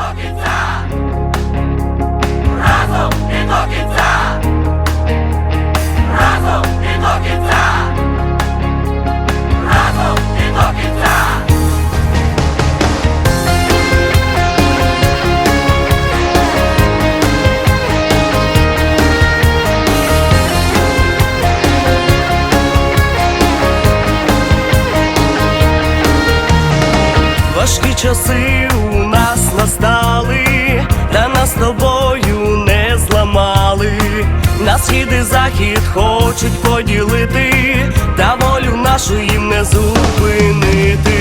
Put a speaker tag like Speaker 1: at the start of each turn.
Speaker 1: до кінця. Разом і до кінця. Разом і до кінця. Разом і до кінця.
Speaker 2: Важкі часи схід і захід хочуть поділити, та волю нашу їм не зупинити.